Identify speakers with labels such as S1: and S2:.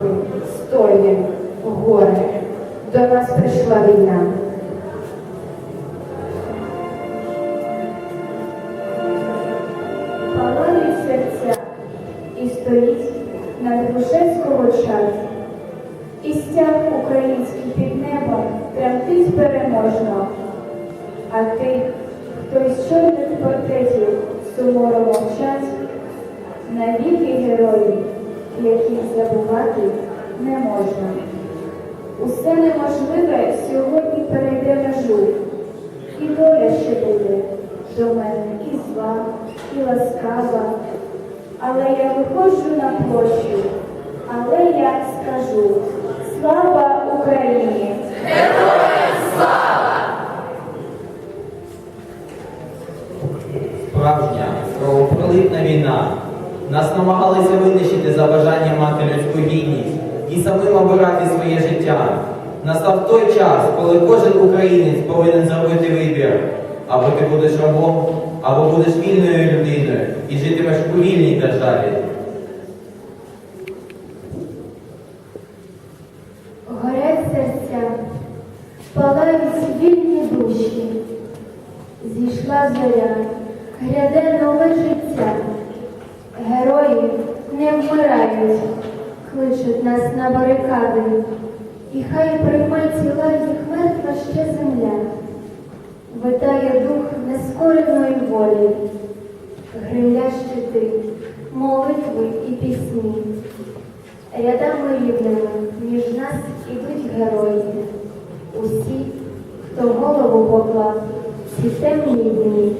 S1: Стоє, горе, до нас прийшла війна. Палають серця і стоїть над Грушевського час. І стяг український під небом тремтить переможно. А тих, хто із чорних портретів суворо мовчать, навіки герої, яких забувати не можна. Усе неможливе сьогодні перейде межу, і доля ще буде до мене і зла, і ласкава. Але я виходжу на площу, але я скажу слава Україні! слава!
S2: Справжня кровопролитна війна. Нас намагалися винищити за бажання мати людську гідність і самим обирати своє життя. Настав той час, коли кожен українець повинен зробити вибір. Або ти будеш рабом, або будеш вільною людиною і житимеш у вільній державі.
S3: Горять серця, палають вільні душі, зійшла зоря, гряде нове життя. Герої не вмирають, кличуть нас на барикади, і хай прийме тіла їх мертва ще земля, витає дух нескореної волі, гримлять щити, молитви і пісні. Рядами рівними між нас ідуть герої. Усі, хто голову поклав ці темні дні.